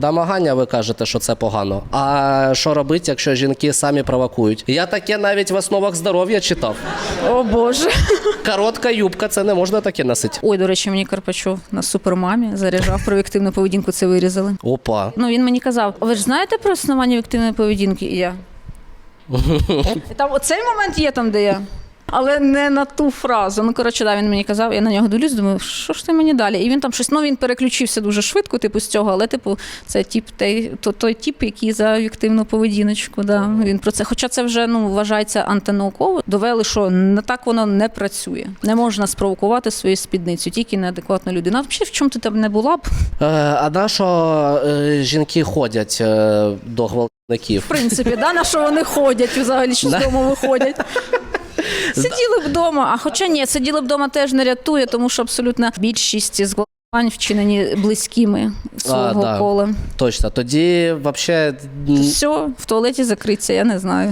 Домагання, ви кажете, що це погано. А що робити, якщо жінки самі провокують? Я таке навіть в основах здоров'я читав. О Боже. Коротка юбка, це не можна таке носити. Ой, до речі, мені Карпачов на супермамі заряджав про активну поведінку. Це вирізали. Опа. Ну він мені казав: ви ж знаєте про існування активної поведінки? І я. Там оцей момент є там, де я. Але не на ту фразу. Ну, коротше, да, він мені казав, я на нього дивлюсь, думаю, що ж ти мені далі? І він там щось, ну він переключився дуже швидко, типу, з цього, але, типу, це тип, той, то, той тип, який за активну поведіночку. Да. Він про це. Хоча це вже ну, вважається антинауково, довели, що не так воно не працює. Не можна спровокувати свою спідницю, тільки неадекватна людина. Взагалі, в чому ти там не була б? Е, а на що е, жінки ходять е, до гвалтівників? В принципі, да, на що вони ходять, взагалі що з дому виходять. Сиділи б вдома, а хоча ні, сиділи б вдома теж не рятує, тому що абсолютно більшість зґвалтувань вчинені близькими свого да. кола. Точно. Тоді взагалі Все, в туалеті закриться, я не знаю.